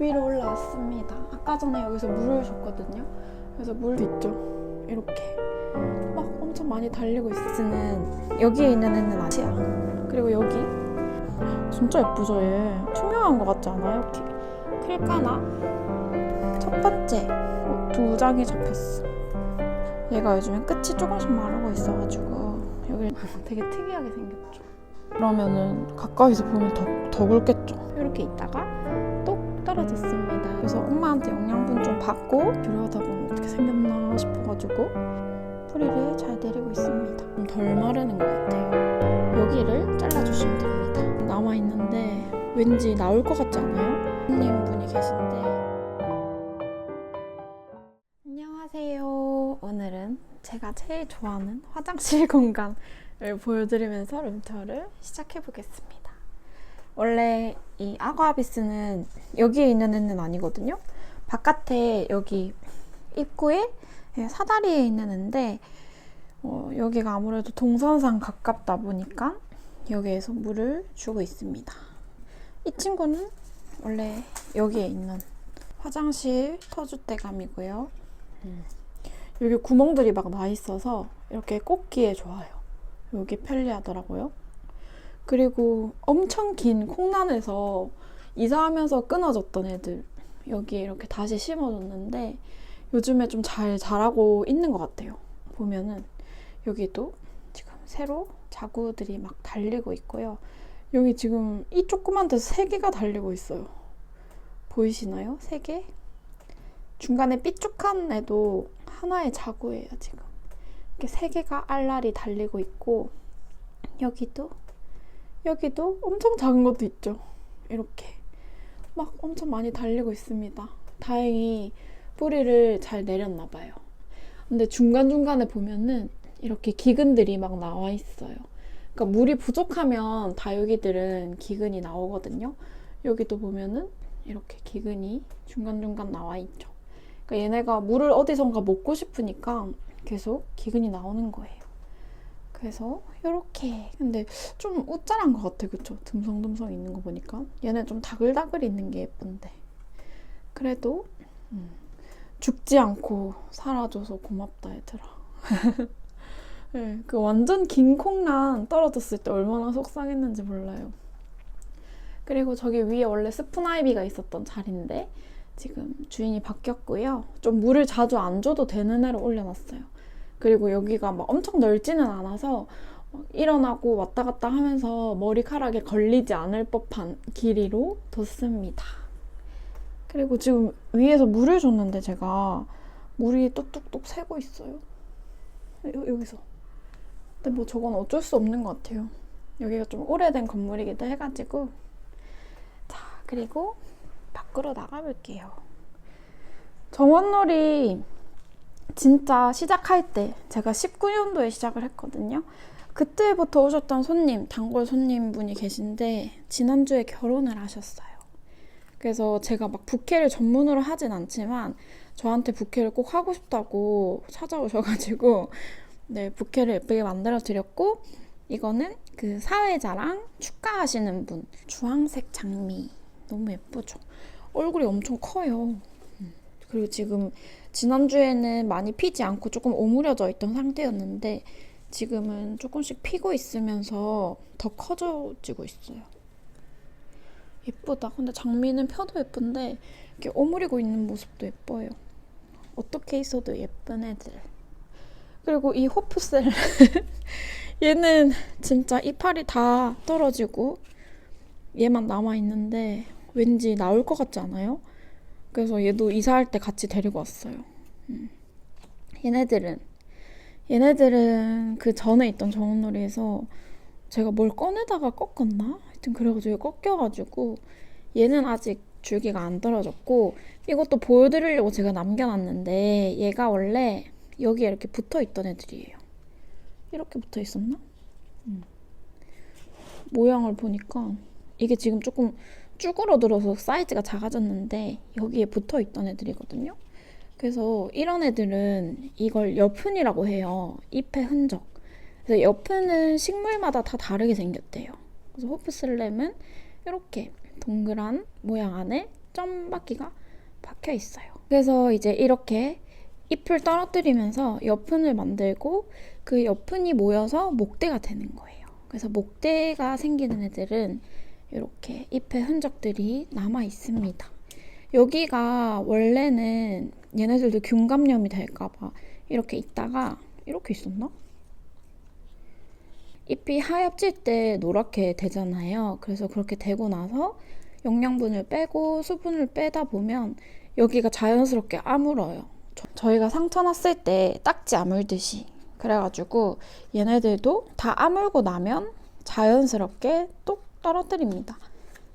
위로 올라왔습니다. 아까 전에 여기서 물을 줬거든요. 그래서 물도 있죠. 이렇게 막 엄청 많이 달리고 있으는 여기에 있는 애는 아시아. 그리고 여기 진짜 예쁘죠 얘. 투명한 것 같지 않아요? 이렇게 클까나? 첫 번째 어, 두 장이 잡혔어. 얘가 요즘에 끝이 조금씩 마르고 있어가지고 여기 되게 특이하게 생겼죠. 그러면은 가까이서 보면 더, 더 굵겠죠. 이렇게 있다가 똑 떨어졌습니다. 그래서 엄마한테 영양분 좀 받고 들여다보면 어떻게 생겼나 싶어가지고 뿌리를 잘 내리고 있습니다. 좀덜 마르는 것 같아요. 여기를 잘라주시면 됩니다. 남아 있는데 왠지 나올 것 같지 않아요? 손님 분이 계신데. 안녕하세요. 오늘은 제가 제일 좋아하는 화장실 공간을 보여드리면서 룸투어를 시작해 보겠습니다. 원래 이 아쿠아비스는 여기에 있는 애는 아니거든요. 바깥에 여기 입구에 예, 사다리에 있는 애인데 어, 여기가 아무래도 동선상 가깝다 보니까 여기에서 물을 주고 있습니다. 이 친구는 원래 여기에 있는 화장실 터줏대감이고요. 음. 여기 구멍들이 막 나 있어서 이렇게 꽂기에 좋아요. 여기 편리하더라고요. 그리고 엄청 긴 콩란에서 이사하면서 끊어졌던 애들 여기에 이렇게 다시 심어줬는데 요즘에 좀 잘 자라고 있는 것 같아요. 보면은 여기도 지금 새로 자구들이 막 달리고 있고요. 여기 지금 이 조그만 데서 세 개가 달리고 있어요. 보이시나요? 세 개? 중간에 삐쭉한 애도 하나의 자구예요, 지금. 이렇게 세 개가 알알이 달리고 있고 여기도 여기도 엄청 작은 것도 있죠. 이렇게 막 엄청 많이 달리고 있습니다. 다행히 뿌리를 잘 내렸나 봐요. 근데 중간중간에 보면은 이렇게 기근들이 막 나와 있어요. 그러니까 물이 부족하면 다육이들은 기근이 나오거든요. 여기도 보면은 이렇게 기근이 중간중간 나와 있죠. 그러니까 얘네가 물을 어디선가 먹고 싶으니까 계속 기근이 나오는 거예요. 그래서 이렇게. 근데 좀 우짜란 것 같아. 그쵸? 듬성듬성 있는 거 보니까. 얘네 좀 다글다글 있는 게 예쁜데. 그래도 음, 죽지 않고 살아줘서 고맙다 얘들아. 네, 그 완전 긴 콩란 떨어졌을 때 얼마나 속상했는지 몰라요. 그리고 저기 위에 원래 스푼아이비가 있었던 자리인데 지금 주인이 바뀌었고요. 좀 물을 자주 안 줘도 되는 애로 올려놨어요 그리고 여기가 막 엄청 넓지는 않아서 일어나고 왔다 갔다 하면서 머리카락에 걸리지 않을 법한 길이로 뒀습니다. 그리고 지금 위에서 물을 줬는데 제가 물이 뚝뚝뚝 새고 있어요. 여, 여기서. 근데 뭐 저건 어쩔 수 없는 것 같아요. 여기가 좀 오래된 건물이기도 해가지고. 자, 그리고 밖으로 나가볼게요. 정원놀이 진짜 시작할 때 제가 19년도에 시작을 했거든요. 그때부터 오셨던 손님, 단골 손님 분이 계신데 지난주에 결혼을 하셨어요. 그래서 제가 막 부케를 전문으로 하진 않지만 저한테 부케를 꼭 하고 싶다고 찾아오셔가지고 네 부케를 예쁘게 만들어 드렸고 이거는 그 사회자랑 축가하시는 분 주황색 장미 너무 예쁘죠. 얼굴이 엄청 커요. 음. 그리고 지금 지난주에는 많이 피지 않고 조금 오므려져 있던 상태였는데 지금은 조금씩 피고 있으면서 더 커져지고 있어요. 예쁘다. 근데 장미는 펴도 예쁜데 이렇게 오므리고 있는 모습도 예뻐요. 어떻게 있어도 예쁜 애들. 그리고 이 호프셀 얘는 진짜 이파리 다 떨어지고 얘만 남아 있는데 왠지 나올 것 같지 않아요? 그래서 얘도 이사할 때 같이 데리고 왔어요. 음. 얘네들은 얘네들은 그 전에 있던 정원놀이에서 제가 뭘 꺼내다가 꺾었나? 하여튼 그래가지고 꺾여가지고 얘는 아직 줄기가 안 떨어졌고 이것도 보여드리려고 제가 남겨놨는데 얘가 원래 여기에 이렇게 붙어있던 애들이에요. 이렇게 붙어 있었나? 음. 모양을 보니까 이게 지금 조금 쭈그러들어서 사이즈가 작아졌는데 여기에 붙어 있던 애들이거든요. 그래서 이런 애들은 이걸 여푼이라고 해요. 잎의 흔적. 그래서 여푼은 식물마다 다 다르게 생겼대요. 그래서 호프슬램은 이렇게 동그란 모양 안에 점박기가 박혀 있어요. 그래서 이제 이렇게 잎을 떨어뜨리면서 여푼을 만들고 그 여푼이 모여서 목대가 되는 거예요. 그래서 목대가 생기는 애들은 이렇게 잎의 흔적들이 남아 있습니다. 여기가 원래는 얘네들도 균 감염이 될까봐 이렇게 있다가 이렇게 있었나? 잎이 하얗질 때 노랗게 되잖아요. 그래서 그렇게 되고 나서 영양분을 빼고 수분을 빼다 보면 여기가 자연스럽게 아물어요. 저- 저희가 상처 났을 때 딱지 아물듯이 그래가지고 얘네들도 다 아물고 나면 자연스럽게 똑 떨어뜨립니다.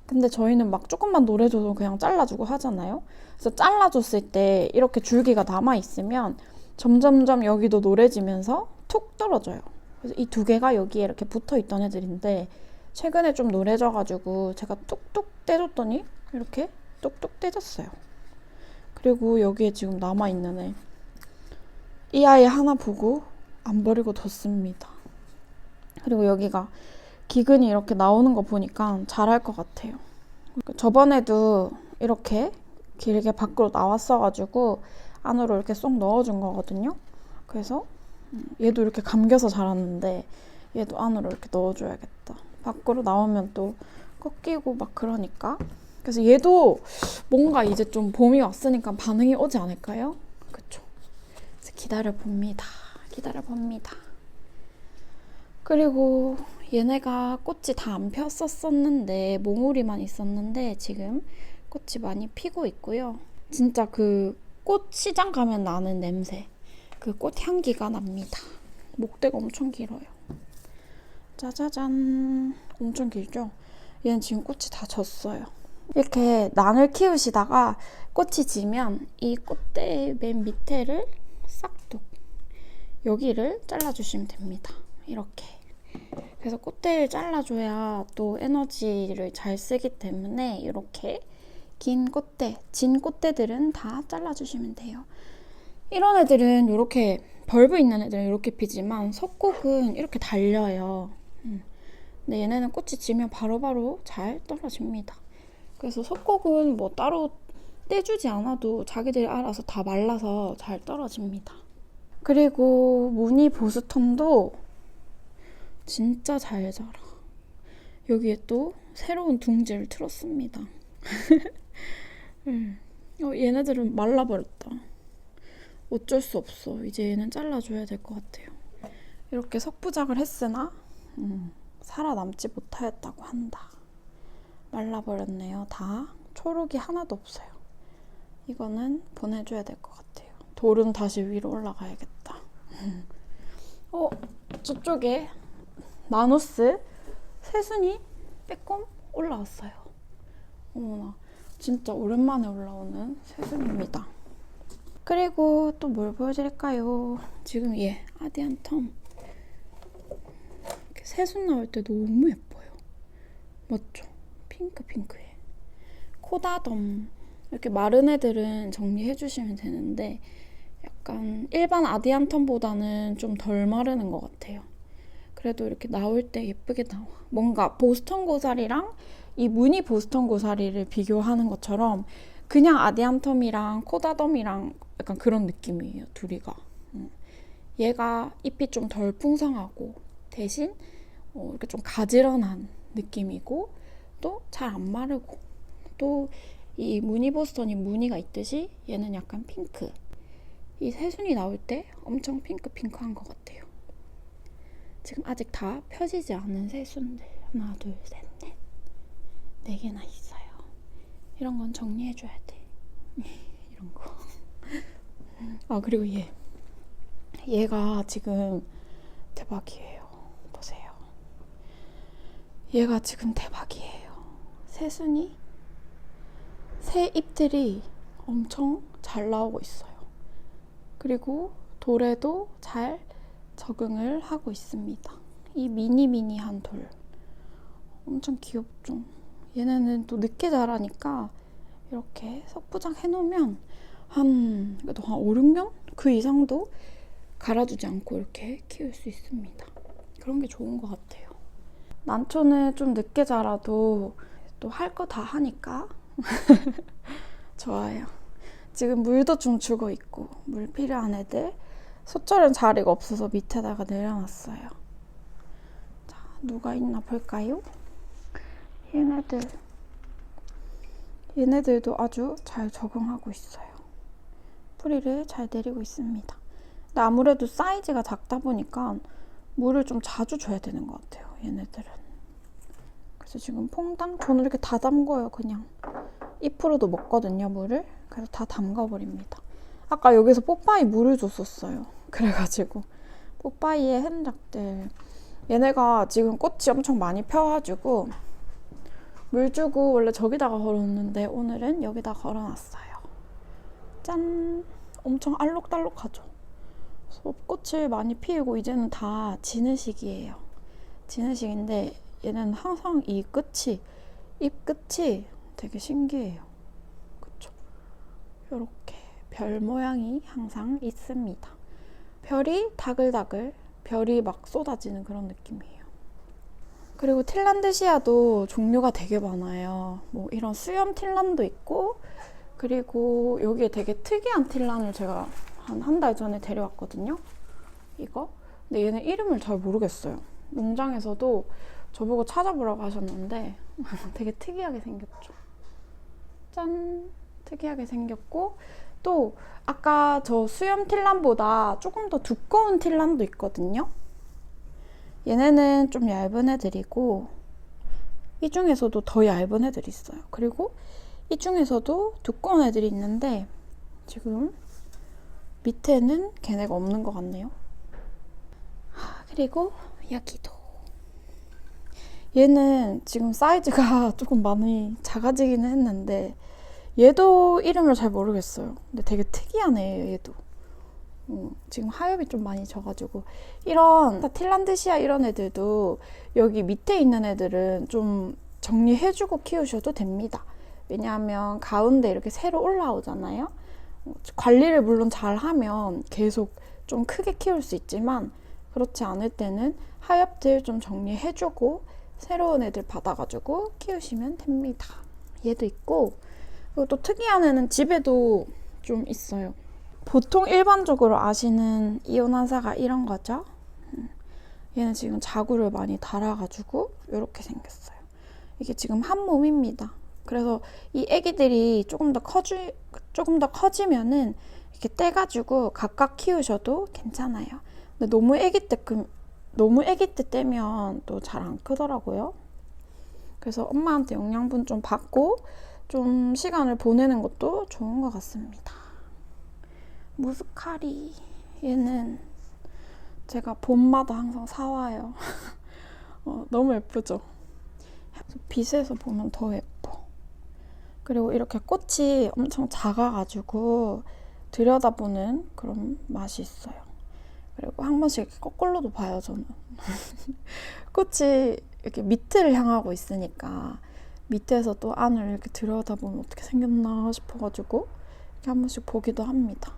근데 저희는 막 조금만 노래줘도 그냥 잘라주고 하잖아요. 그래서 잘라줬을 때 이렇게 줄기가 남아 있으면 점점점 여기도 노래지면서 툭 떨어져요. 그래서 이 두 개가 여기에 이렇게 붙어 있던 애들인데 최근에 좀 노래져가지고 제가 뚝뚝 떼줬더니 이렇게 뚝뚝 떼졌어요. 그리고 여기에 지금 남아 있는 애. 이 아이 하나 보고 안 버리고 뒀습니다. 그리고 여기가 기근이 이렇게 나오는 거 보니까 잘할 것 같아요. 저번에도 이렇게 길게 밖으로 나왔어가지고 안으로 이렇게 쏙 넣어준 거거든요. 그래서 음, 얘도 이렇게 감겨서 자랐는데 얘도 안으로 이렇게 넣어줘야겠다. 밖으로 나오면 또 꺾이고 막 그러니까. 그래서 얘도 뭔가 이제 좀 봄이 왔으니까 반응이 오지 않을까요? 그쵸? 그래서 기다려 봅니다. 기다려 봅니다. 그리고 얘네가 꽃이 다 안 폈었었는데 몽우리만 있었는데 지금 꽃이 많이 피고 있고요. 진짜 그 꽃 시장 가면 나는 냄새, 그 꽃 향기가 납니다. 목대가 엄청 길어요. 짜자잔, 엄청 길죠? 얘는 지금 꽃이 다 졌어요. 이렇게 난을 키우시다가 꽃이 지면 이 꽃대 맨 밑에를 싹둑 여기를 잘라주시면 됩니다. 이렇게. 그래서 꽃대를 잘라줘야 또 에너지를 잘 쓰기 때문에 이렇게 긴 꽃대, 진 꽃대들은 다 잘라주시면 돼요. 이런 애들은 이렇게 벌브 있는 애들은 이렇게 피지만 석곡은 이렇게 달려요. 음. 근데 얘네는 꽃이 지면 바로 바로 잘 떨어집니다. 그래서 석곡은 뭐 따로 떼주지 않아도 자기들이 알아서 다 말라서 잘 떨어집니다. 그리고 무늬 보스턴도 진짜 잘 자라. 여기에 또 새로운 둥지를 틀었습니다. 음. 어, 얘네들은 말라버렸다. 어쩔 수 없어. 이제 얘는 잘라줘야 될 것 같아요. 이렇게 석부작을 했으나 음, 살아남지 못하였다고 한다. 말라버렸네요. 다 초록이 하나도 없어요. 이거는 보내줘야 될 것 같아요. 돌은 다시 위로 올라가야겠다. 어, 저쪽에 나노스 새순이 빼꼼 올라왔어요. 어머나, 진짜 오랜만에 올라오는 새순입니다. 그리고 또 뭘 보여드릴까요? 지금 얘 아디안 텀 이렇게 새순 나올 때 너무 예뻐요. 맞죠? 핑크 핑크해. 코다덤 이렇게 마른 애들은 정리해 주시면 되는데 약간 일반 아디안텀보다는 좀 덜 마르는 것 같아요. 그래도 이렇게 나올 때 예쁘게 나와. 뭔가 보스턴 고사리랑 이 무늬 보스턴 고사리를 비교하는 것처럼 그냥 아디안텀이랑 코다덤이랑 약간 그런 느낌이에요. 둘이가. 음. 얘가 잎이 좀 덜 풍성하고 대신 어, 이렇게 좀 가지런한 느낌이고 또 잘 안 마르고 또 이 무늬 보스턴이 무늬가 있듯이 얘는 약간 핑크. 이 새순이 나올 때 엄청 핑크핑크한 것 같아요. 지금 아직 다 펴지지 않은 새순들 하나, 둘, 셋, 넷, 네 개나 있어요. 이런 건 정리해줘야 돼. 이런 거. 아 그리고 얘, 얘가 지금 대박이에요. 보세요. 얘가 지금 대박이에요. 새순이 새 잎들이 엄청 잘 나오고 있어요. 그리고 돌에도 잘 적응을 하고 있습니다. 이 미니미니한 돌. 엄청 귀엽죠? 얘네는 또 늦게 자라니까 이렇게 석부장 해놓으면 한, 그래도 한 5, 6년? 그 이상도 갈아주지 않고 이렇게 키울 수 있습니다. 그런 게 좋은 것 같아요. 난초는 좀 늦게 자라도 또 할 거 다 하니까 좋아요. 지금 물도 좀 주고 있고 물 필요한 애들 소철은 자리가 없어서 밑에다가 내려놨어요. 자, 누가 있나 볼까요? 얘네들 얘네들도 아주 잘 적응하고 있어요. 뿌리를 잘 내리고 있습니다. 근데 아무래도 사이즈가 작다 보니까 물을 좀 자주 줘야 되는 것 같아요. 얘네들은. 그래서 지금 퐁당 저는 이렇게 다 담궈요. 그냥 2%도 먹거든요. 물을. 그래서 다 담가버립니다. 아까 여기서 뽀빠이 물을 줬었어요. 그래가지고 뽀빠이의 흔적들 얘네가 지금 꽃이 엄청 많이 펴가지고 물 주고 원래 저기다가 걸어놓는데 오늘은 여기다 걸어놨어요. 짠! 엄청 알록달록하죠? 꽃을 많이 피우고 이제는 다 지는 시기예요. 지는 시기인데 얘는 항상 이 끝이 잎 끝이 되게 신기해요. 그쵸? 요렇게 별 모양이 항상 있습니다. 별이 다글다글 별이 막 쏟아지는 그런 느낌이에요. 그리고 틸란드시아도 종류가 되게 많아요. 뭐 이런 수염 틸란도 있고 그리고 여기에 되게 특이한 틸란을 제가 한 한 달 전에 데려왔거든요. 이거. 근데 얘는 이름을 잘 모르겠어요. 농장에서도 저보고 찾아보라고 하셨는데 되게 특이하게 생겼죠. 짠! 특이하게 생겼고 또 아까 저 수염 틸란보다 조금 더 두꺼운 틸란도 있거든요. 얘네는 좀 얇은 애들이고 이 중에서도 더 얇은 애들이 있어요. 그리고 이 중에서도 두꺼운 애들이 있는데 지금 밑에는 걔네가 없는 것 같네요. 하, 그리고 여기도 얘는 지금 사이즈가 조금 많이 작아지기는 했는데 얘도 이름을 잘 모르겠어요. 근데 되게 애예요, 얘도. 음, 지금 하엽이 좀 많이 져가지고 이런 틸란드시아 이런 애들도 여기 밑에 있는 애들은 좀 정리해주고 키우셔도 됩니다. 왜냐하면 가운데 이렇게 새로 올라오잖아요. 어, 관리를 물론 잘 하면 계속 좀 크게 키울 수 있지만 그렇지 않을 때는 하엽들 좀 정리해주고 새로운 애들 받아가지고 키우시면 됩니다. 얘도 있고 그리고 또 특이한 애는 집에도 좀 있어요. 보통 일반적으로 아시는 이온화사가 이런 거죠. 음, 얘는 지금 자구를 많이 달아가지고 이렇게 생겼어요. 이게 지금 한 몸입니다. 그래서 이 애기들이 조금 더 커지 조금 더 커지면은 이렇게 떼가지고 각각 키우셔도 괜찮아요. 근데 너무 애기 때 그, 너무 애기 때 떼면 또 잘 안 크더라고요. 그래서 엄마한테 영양분 좀 받고 좀 시간을 보내는 것도 좋은 것 같습니다. 무스카리 얘는 제가 봄마다 항상 사와요. 어, 너무 예쁘죠? 빛에서 보면 더 예뻐. 그리고 이렇게 꽃이 엄청 작아가지고 들여다보는 그런 맛이 있어요. 그리고 한 번씩 거꾸로도 봐요, 저는. 꽃이 이렇게 밑을 향하고 있으니까 밑에서 또 안을 이렇게 들여다보면 어떻게 생겼나 싶어가지고 이렇게 한 번씩 보기도 합니다.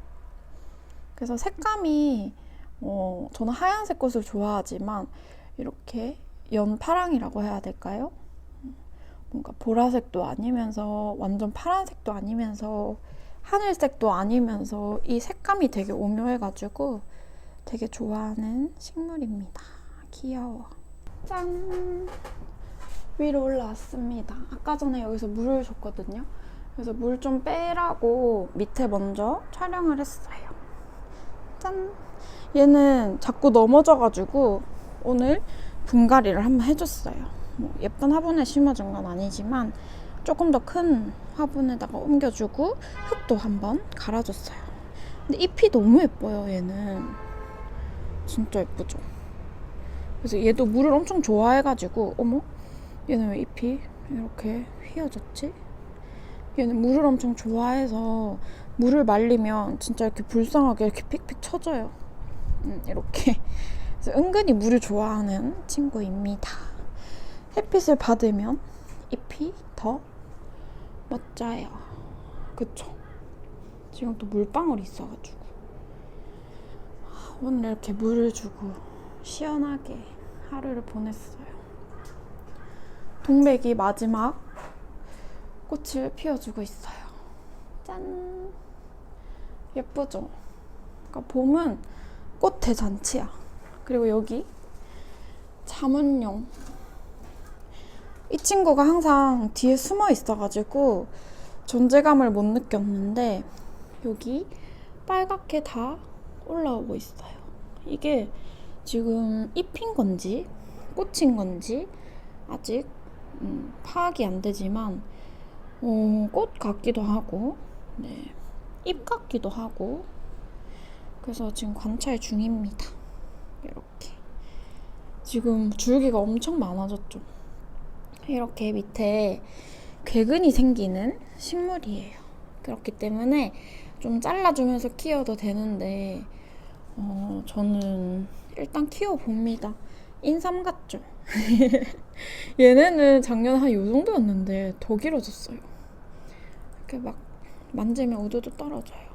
그래서 색감이 어, 저는 하얀색 꽃을 좋아하지만 이렇게 연파랑이라고 해야 될까요? 뭔가 보라색도 아니면서 완전 파란색도 아니면서 하늘색도 아니면서 이 색감이 되게 오묘해가지고 되게 좋아하는 식물입니다. 귀여워. 짠! 위로 올라왔습니다. 아까 전에 여기서 물을 줬거든요. 그래서 물 좀 빼라고 밑에 먼저 촬영을 했어요. 짠! 얘는 자꾸 넘어져가지고 오늘 분갈이를 한번 해줬어요. 뭐 예쁜 화분에 심어준 건 아니지만 조금 더 큰 화분에다가 옮겨주고 흙도 한번 갈아줬어요. 근데 잎이 너무 예뻐요, 얘는. 진짜 예쁘죠? 그래서 얘도 물을 엄청 좋아해가지고, 어머? 얘는 왜 잎이 이렇게 휘어졌지? 얘는 물을 엄청 좋아해서 물을 말리면 진짜 이렇게 불쌍하게 이렇게 픽픽 쳐져요. 음, 이렇게. 그래서 은근히 물을 좋아하는 친구입니다. 햇빛을 받으면 잎이 더 멋져요. 그쵸? 지금 또 물방울이 있어가지고. 오늘 이렇게 물을 주고 시원하게 하루를 보냈어요. 동백이 마지막 꽃을 피워주고 있어요. 짠. 예쁘죠? 그러니까 봄은 꽃 대잔치야. 그리고 여기 자문용. 이 친구가 항상 뒤에 숨어 있어가지고 존재감을 못 느꼈는데 여기 빨갛게 다 올라오고 있어요. 이게 지금 잎인 건지 꽃인 건지 아직 음, 파악이 안 되지만 어, 꽃 같기도 하고 네, 잎 같기도 하고 그래서 지금 관찰 중입니다. 이렇게 지금 줄기가 엄청 많아졌죠. 이렇게 밑에 괴근이 생기는 식물이에요. 그렇기 때문에 좀 잘라주면서 키워도 되는데 어, 저는 일단 키워봅니다. 인삼 같죠? 얘네는 작년에 한요 정도였는데 더 길어졌어요. 이렇게 막 만지면 우두두 떨어져요.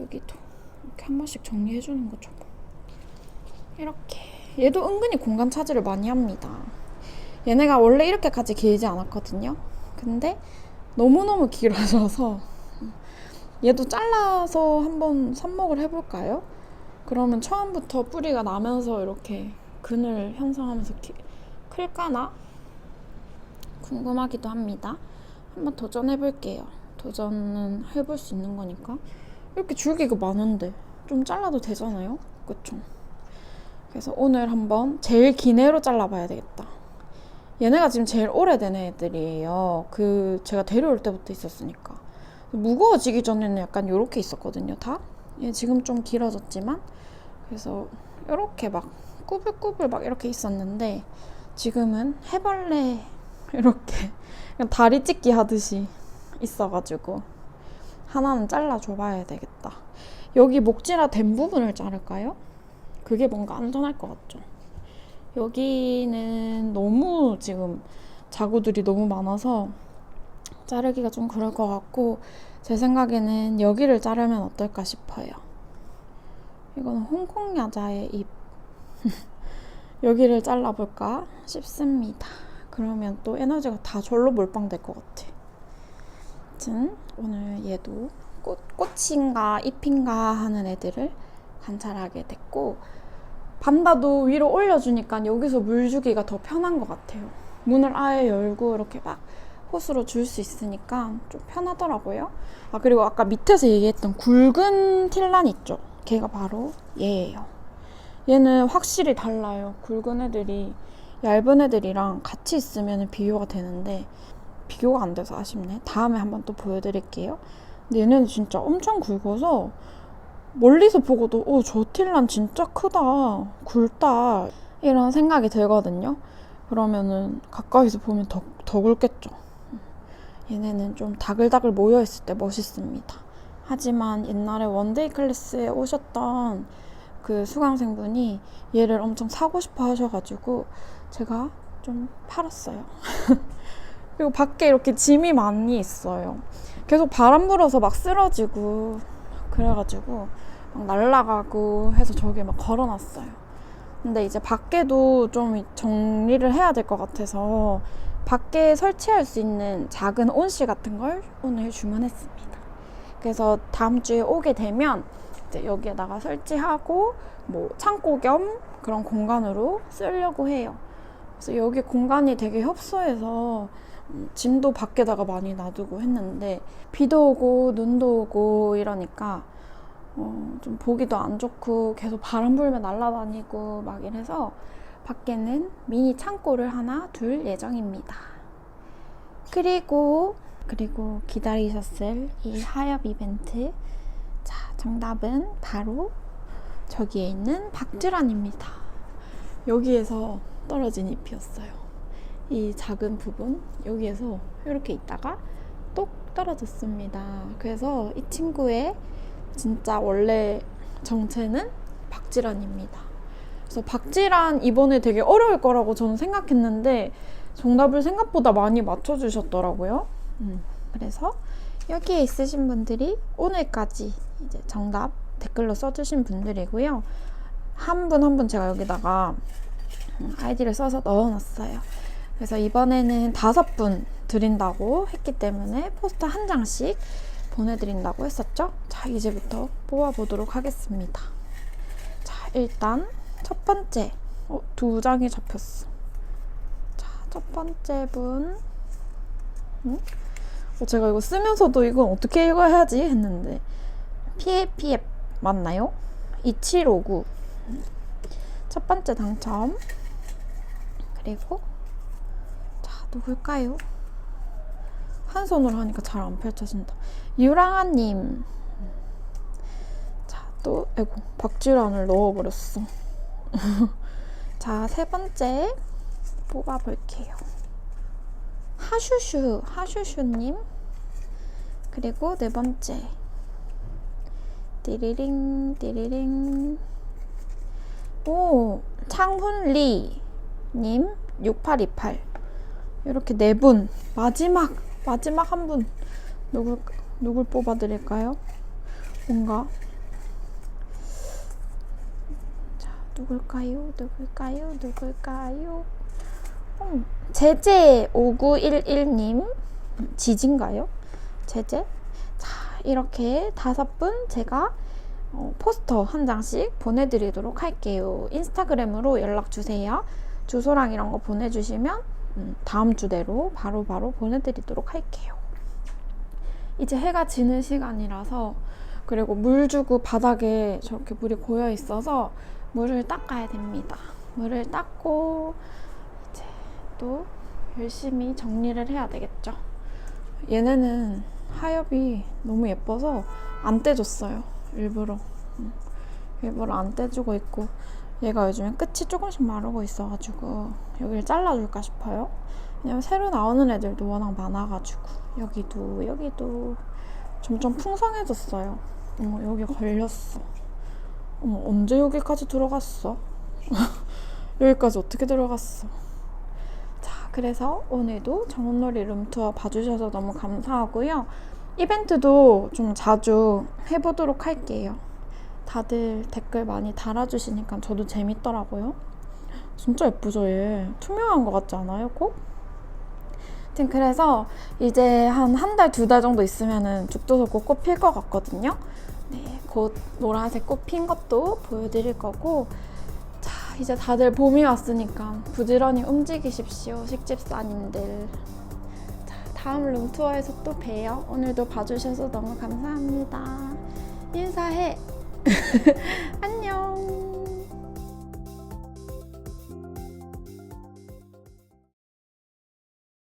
여기도 이렇게 한 번씩 정리해주는 거죠. 이렇게 얘도 은근히 공간 차지를 많이 합니다. 얘네가 원래 이렇게까지 길지 않았거든요. 근데 너무너무 길어져서 얘도 잘라서 한번 삽목을 해볼까요? 그러면 처음부터 뿌리가 나면서 이렇게 근을 형성하면서 키, 클까나? 궁금하기도 합니다. 한번 도전해볼게요. 도전은 해볼 수 있는 거니까. 이렇게 줄기가 많은데 좀 잘라도 되잖아요? 그쵸? 그래서 오늘 한번 제일 긴 애로 잘라봐야 되겠다. 얘네가 지금 제일 오래된 애들이에요. 그 제가 데려올 때부터 있었으니까. 무거워지기 전에는 약간 이렇게 있었거든요, 다. 얘 지금 좀 길어졌지만 그래서 이렇게 막 꾸불꾸불 막 이렇게 있었는데 지금은 해벌레 이렇게 다리 찢기 하듯이 있어가지고 하나는 잘라줘봐야 되겠다. 여기 목질화 된 부분을 자를까요? 그게 뭔가 안전할 것 같죠. 여기는 너무 지금 자구들이 너무 많아서 자르기가 좀 그럴 것 같고 제 생각에는 여기를 자르면 어떨까 싶어요. 이거는 홍콩 야자의 잎. 여기를 잘라볼까 싶습니다. 그러면 또 에너지가 다 절로 몰빵될 것 같아. 아무튼 오늘 얘도 꽃, 꽃인가 잎인가 하는 애들을 관찰하게 됐고 반다도 위로 올려주니까 여기서 물 주기가 더 편한 것 같아요. 문을 아예 열고 이렇게 막 호스로 줄 수 있으니까 좀 편하더라고요. 아 그리고 아까 밑에서 얘기했던 굵은 틸란 있죠? 걔가 바로 얘예요. 얘는 확실히 달라요. 굵은 애들이 얇은 애들이랑 같이 있으면 비교가 되는데 비교가 안 돼서 아쉽네. 다음에 한번 또 보여드릴게요. 근데 얘네는 진짜 엄청 굵어서 멀리서 보고도 어, 저 틸란 진짜 크다. 굵다. 이런 생각이 들거든요. 그러면은 가까이서 보면 더, 더 굵겠죠. 얘네는 좀 다글다글 모여있을 때 멋있습니다. 하지만 옛날에 원데이 클래스에 오셨던 그 수강생분이 얘를 엄청 사고 싶어 하셔가지고 제가 좀 팔았어요. 그리고 밖에 이렇게 짐이 많이 있어요. 계속 바람 불어서 막 쓰러지고 그래가지고 막 날아가고 해서 저기에 막 걸어놨어요. 근데 이제 밖에도 좀 정리를 해야 될 것 같아서 밖에 설치할 수 있는 작은 온실 같은 걸 오늘 주문했습니다. 그래서 다음 주에 오게 되면 이제 여기에다가 설치하고 뭐 창고 겸 그런 공간으로 쓰려고 해요. 그래서 여기 공간이 되게 협소해서 음, 짐도 밖에다가 많이 놔두고 했는데 비도 오고 눈도 오고 이러니까 어, 좀 보기도 안 좋고 계속 바람 불면 날아다니고 막 이래서 밖에는 미니 창고를 하나 둘 예정입니다. 그리고 그리고 기다리셨을 이 하엽 이벤트 자 정답은 바로 저기에 있는 박주란입니다. 여기에서 떨어진 잎이었어요. 이 작은 부분 여기에서 이렇게 있다가 똑 떨어졌습니다. 그래서 이 친구의 진짜 원래 정체는 박지란입니다. 그래서 박지란 이번에 되게 어려울 거라고 저는 생각했는데 정답을 생각보다 많이 맞춰주셨더라고요. 음, 그래서 여기에 있으신 분들이 오늘까지 이제 정답 댓글로 써주신 분들이고요. 한 분 한 분 제가 여기다가 음, 아이디를 써서 넣어놨어요. 그래서 이번에는 다섯 분 드린다고 했기 때문에 포스터 한 장씩 보내드린다고 했었죠. 자, 이제부터 뽑아보도록 하겠습니다. 자, 일단 첫 번째. 어, 두 장이 잡혔어. 자, 첫 번째 분. 응? 어, 제가 이거 쓰면서도 이건 어떻게 읽어야지 했는데. 피에피에 맞나요? 2759. 첫 번째 당첨. 그리고 자, 누굴까요? 한 손으로 하니까 잘 안 펼쳐진다. 유랑아님. 자, 또, 아이고, 박지란을 넣어버렸어. 자, 세 번째 뽑아볼게요. 하슈슈, 하슈슈님. 그리고 네 번째. 띠리링, 띠리링. 오, 창훈리. 님, 6828. 이렇게 네 분. 마지막, 마지막 한 분. 누굴, 누굴 뽑아 드릴까요? 뭔가. 자, 누굴까요? 누굴까요? 누굴까요? 음, 제제5911님. 지진가요? 제제? 자, 이렇게 다섯 분 제가 어, 포스터 한 장씩 보내드리도록 할게요. 인스타그램으로 연락 주세요. 주소랑 이런 거 보내주시면 음, 다음 주대로 바로 바로 보내드리도록 할게요. 이제 해가 지는 시간이라서 그리고 물 주고 바닥에 저렇게 물이 고여 있어서 물을 닦아야 됩니다. 물을 닦고 이제 또 열심히 정리를 해야 되겠죠. 얘네는 하엽이 너무 예뻐서 안 떼줬어요. 일부러. 음, 일부러 안 떼주고 있고 얘가 요즘에 끝이 조금씩 마르고 있어가지고 여기를 잘라줄까 싶어요. 왜냐면 새로 나오는 애들도 워낙 많아가지고 여기도 여기도 점점 풍성해졌어요. 어머 여기 걸렸어. 어머 언제 여기까지 들어갔어? 여기까지 어떻게 들어갔어? 자 그래서 오늘도 정원놀이 룸투어 봐주셔서 너무 감사하고요. 이벤트도 좀 자주 해보도록 할게요. 다들 댓글 많이 달아주시니까 저도 재밌더라고요. 진짜 예쁘죠, 얘. 투명한 것 같지 않아요, 꼭? 하여튼 그래서 이제 한 한 달, 두 달 정도 있으면은 죽도석꽃 꽃필 것 같거든요. 네, 곧 노란색 꽃 핀 것도 보여드릴 거고. 자, 이제 다들 봄이 왔으니까 부지런히 움직이십시오, 식집사님들. 자, 다음 룸투어에서 또 봬요. 오늘도 봐주셔서 너무 감사합니다. 인사해. 안녕.